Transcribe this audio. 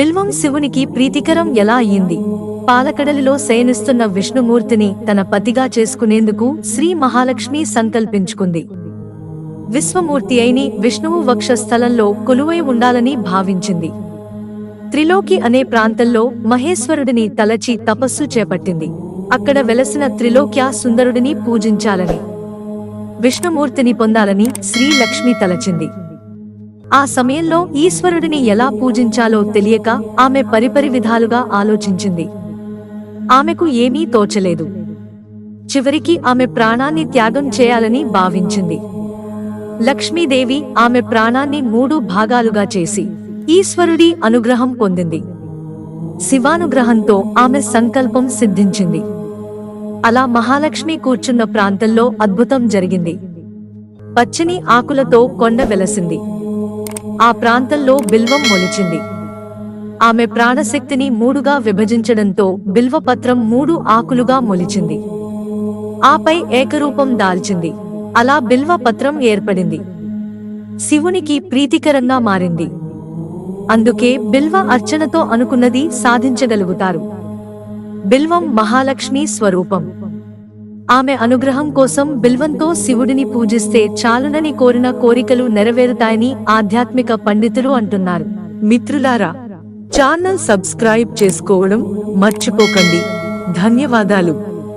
బిల్వం శివునికి ప్రీతికరం ఎలా అయింది? పాలకడలిలో శయనిస్తున్న విష్ణుమూర్తిని తన పతిగా చేసుకునేందుకు శ్రీ మహాలక్ష్మి సంకల్పించుకుంది. విశ్వమూర్తి అయిని విష్ణువు వక్షస్థలంలో కొలువై ఉండాలని భావించింది. త్రిలోకి అనే ప్రాంతంలో మహేశ్వరుడిని తలచి తపస్సు చేపట్టింది. అక్కడ వెలసిన త్రిలోక్య సుందరుడిని పూజించాలని. విష్ణుమూర్తిని పొందాలని శ్రీలక్ష్మి తలచింది. ఆ సమయంలో ఈశ్వరుడిని ఎలా పూజించాలో తెలియక ఆమె పరిపరి విధాలుగా ఆలోచించింది. ఆమెకు ఏమీ తోచలేదు. చివరికి ఆమె ప్రాణాన్ని త్యాగం చేయాలని భావించింది. లక్ష్మీదేవి ఆమె ప్రాణాన్ని మూడు భాగాలుగా చేసి ఈశ్వరుడి అనుగ్రహం పొందింది. శివానుగ్రహంతో ఆమె సంకల్పం సిద్ధించింది. అలా మహాలక్ష్మి కూర్చున్న ప్రాంతంలో అద్భుతం జరిగింది. పచ్చని ఆకులతో కొండ వెలసింది. ఆ ప్రాంతంలో బిల్వం మొలిచింది. ఆమె ప్రాణశక్తిని మూడుగా విభజించడంతో బిల్వపత్రం మూడు ఆకులుగా మొలిచింది. ఆపై ఏకరూపం దాల్చింది. అలా బిల్వపత్రం ఏర్పడింది. శివునికి ప్రీతికరంగా మారింది. అందుకే బిల్వ అర్చనతో అనుకున్నది సాధించగలుగుతారు. బిల్వం మహాలక్ష్మి స్వరూపం. ఆమె అనుగ్రహం కోసం బిల్వంతో శివుడిని పూజిస్తే చాలునని కోరిన కోరికలు నెరవేరుతాయని ఆధ్యాత్మిక పండితులు అంటున్నారు. మిత్రులారా ఛానల్ సబ్స్క్రైబ్ చేసుకోవడం మర్చిపోకండి. ధన్యవాదాలు.